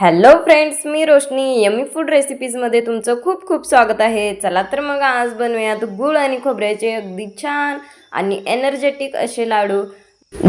Hello friends मी Roshni. Yummy food रेसिपीजमध्ये तुमचं खूप खूप स्वागत आहे. चला तर मग आज बनवूयात गुळ आणि खोबऱ्याचे अगदी छान आणि एनर्जेटिक असे लाडू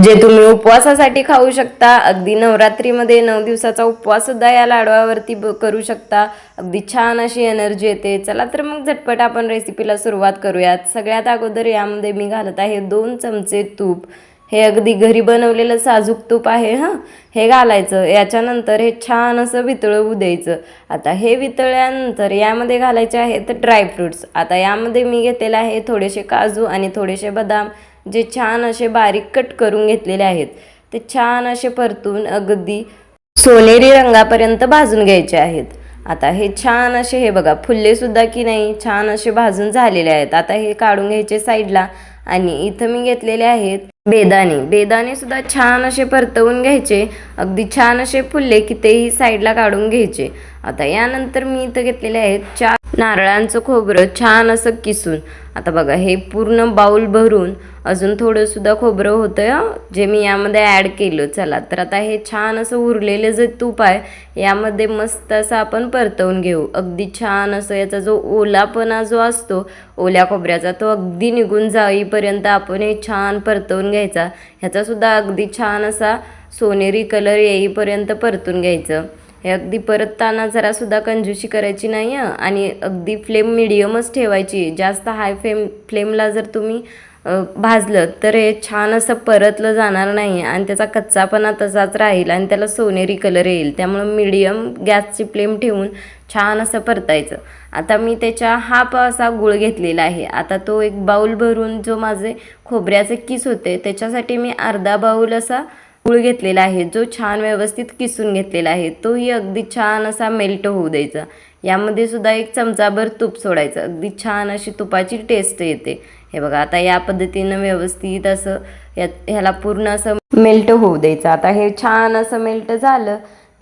जे तुम्ही उपवासासाठी खाऊ शकता. अगदी नवरात्रीमध्ये नऊ दिवसाचा उपवास सुद्धा या लाडवावरती करू शकता. अगदी छान अशी एनर्जी येते. चला तर मग झटपट आपण रेसिपीला सुरुवात करूयात. सगळ्यात अगोदर यामध्ये मी घालत आहे दोन चमचे तूप. हे अगदी घरी बनवलेलं साजूक तूप आहे हां? हे घालायचं. याच्यानंतर हे छान असं वितळवू द्यायचं. आता हे वितळल्यानंतर यामध्ये घालायचे आहेत ड्रायफ्रुट्स आता यामध्ये मी घेतलेलं आहे थोडेसे काजू आणि थोडेसे बदाम जे छान असे बारीक कट करून घेतलेले आहेत. ते छान असे परतून अगदी सोनेरी रंगापर्यंत भाजून घ्यायचे आहेत. आता हे छान असे हे बघा फुल्लेसुद्धा की नाही छान असे भाजून झालेले आहेत. आता हे काढून घ्यायचे साईडला आणि इथं मी घेतलेले आहेत बेदाणे. बेदाणे सुद्धा छान असे परतवून घ्यायचे. अगदी छान असे फुलले की तेही साईडला काढून घ्यायचे. आता यानंतर मी इथं घेतलेले आहेत चार नारळांचं खोबरं छान असं किसून. आता बघा हे पूर्ण बाऊल भरून अजून थोडंसुद्धा खोबरं होतं जे मी यामध्ये ॲड केलं. चला तर आता हे छान असं उरलेलं जे तूप आहे यामध्ये मस्त असं आपण परतवून घेऊ. अगदी छान असं याचा जो ओलापणा जो असतो ओल्या खोबऱ्याचा तो अगदी निघून जाईपर्यंत आपण हे छान परतवून घ्यायचा. ह्याचासुद्धा अगदी छान असा सोनेरी कलर येईपर्यंत परतून घ्यायचं. हे अगदी परतताना जरासुद्धा कंजूशी करायची नाही आहे आणि अगदी फ्लेम मिडियमच ठेवायची. जास्त हाय फ्लेम फ्लेमला जर तुम्ही भाजलं तर हे छान असं परतलं जाणार नाही आणि त्याचा कच्चापणा तसाच राहील आणि त्याला सोनेरी कलर येईल. त्यामुळं मीडियम गॅसची फ्लेम ठेवून छान असं परतायचं. आता मी त्याच्या हाफ असा गुळ घेतलेला आहे. आता तो एक बाऊल भरून जो माझे खोबऱ्याचे किस होते त्याच्यासाठी मी अर्धा बाऊल असा गुळ घेतलेला आहे जो छान व्यवस्थित किसून घेतलेला आहे तोही अगदी छान असा मेल्ट होऊ द्यायचा. यामध्ये सुद्धा एक चमचाभर तूप सोडायचं अगदी छान अशी तुपाची टेस्ट येते. हे बघा आता या पद्धतीनं व्यवस्थित असं या ह्याला पूर्ण असं मेल्ट होऊ द्यायचं. आता हे छान असं मेल्ट झालं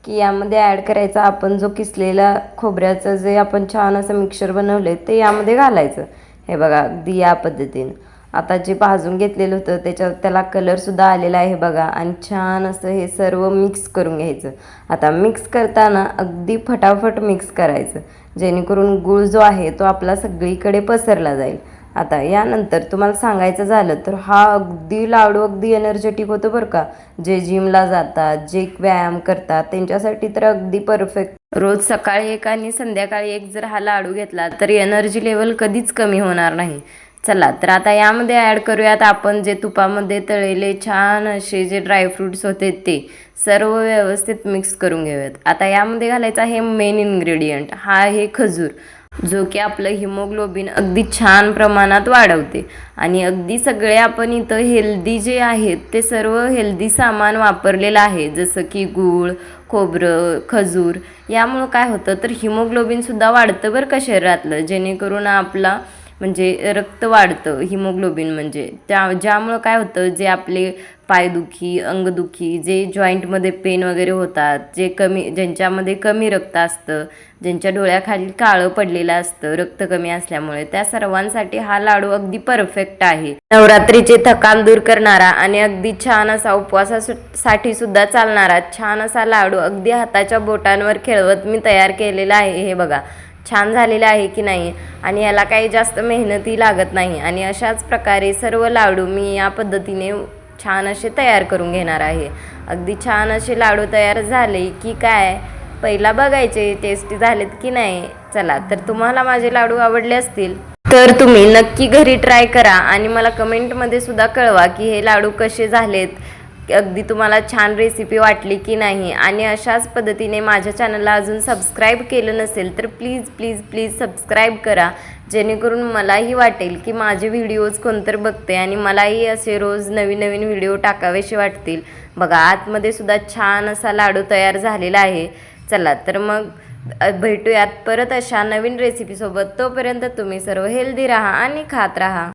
की यामध्ये ॲड करायचं आपण जो किसलेला खोबऱ्याचं जे आपण छान असं मिक्सर बनवलं ते यामध्ये घालायचं. हे बघा अगदी या पद्धतीनं. आता जे भाजून घेतलेलं होतं त्याच्यात त्याला कलरसुद्धा आलेला आहे बघा. आणि छान असं हे सर्व मिक्स करून घ्यायचं. आता मिक्स करताना अगदी फटाफट मिक्स करायचं. जेणेकरून गूळ जो आहे तो आपला सगळीकडे पसरला जाईल. आता यानंतर तुम्हाला सांगायचं झालं तर हा अगदी लाडू अगदी एनर्जेटिक होतो बरं का. जे जिमला जातात जे व्यायाम करतात त्यांच्यासाठी तर अगदी परफेक्ट रोज सकाळी एक आणि संध्याकाळी एक जर हा लाडू घेतला तर एनर्जी लेवल कधीच कमी होणार नाही. चला तर आता यामध्ये ॲड करूयात आपण जे तुपामध्ये तळलेले छान असे जे ड्रायफ्रूट्स होते ते सर्व व्यवस्थित मिक्स करून घेऊयात. आता यामध्ये घालायचं आहे मेन इन्ग्रेडियंट हा आहे खजूर जो की आपलं हिमोग्लोबिन अगदी छान प्रमाणात वाढवते. आणि अगदी सगळे आपण इथं हेल्दी जे आहेत ते सर्व हेल्दी सामान वापरलेलं आहे. जसं की गूळ खोबरं खजूर यामुळं काय होतं? तर हिमोग्लोबिनसुद्धा वाढतं बरं का शरीरातलं. जेणेकरून आपला म्हणजे रक्त वाढतं हिमोग्लोबिन म्हणजे. त्या ज्यामुळं काय होतं जे आपले पायदुखी अंगदुखी जे जॉईंटमध्ये पेन वगैरे होतात जे कमी ज्यांच्यामध्ये कमी रक्त असतं ज्यांच्या डोळ्याखाली काळं पडलेलं असतं रक्त कमी असल्यामुळे त्या सर्वांसाठी हा लाडू अगदी परफेक्ट आहे. नवरात्रीचे थकान दूर करणारा आणि अगदी छान असा उपवासासाठी सुद्धा चालणारा छान असा लाडू अगदी हाताच्या बोटांवर खेळवत मी तयार केलेला आहे हे बघा. छान झालेलं आहे की नाही? आणि याला काही जास्त मेहनतही लागत नाही. आणि अशाच प्रकारे सर्व लाडू मी या पद्धतीने छान असे तयार करून घेणार आहे. अगदी छान असे लाडू तयार झाले की काय? पहिला बघायचे टेस्टी झालेत की नाही? चला तर तुम्हाला माझे लाडू आवडले असतील तर तुम्ही नक्की घरी ट्राय करा. आणि मला कमेंटमध्ये सुद्धा कळवा की हे लाडू कसे झालेत अगदी तुम्हाला छान रेसिपी वाटली की नाही आणि अशाच पद्धतीने माझ्या चॅनलला अजून सबस्क्राईब केलं नसेल तर प्लीज प्लीज प्लीज सबस्क्राईब करा. जेणेकरून मलाही वाटेल की माझे व्हिडिओज कोणतर बघते आणि मलाही असे रोज नवीन नवीन व्हिडिओ टाकावेसे वाटतील. बघा आतमध्ये सुद्धा छान असा लाडू तयार झालेला आहे. चला तर मग भेटूयात परत अशा नवीन रेसिपीसोबत तोपर्यंत तुम्ही सर्व हेल्दी राहा आणि खात राहा.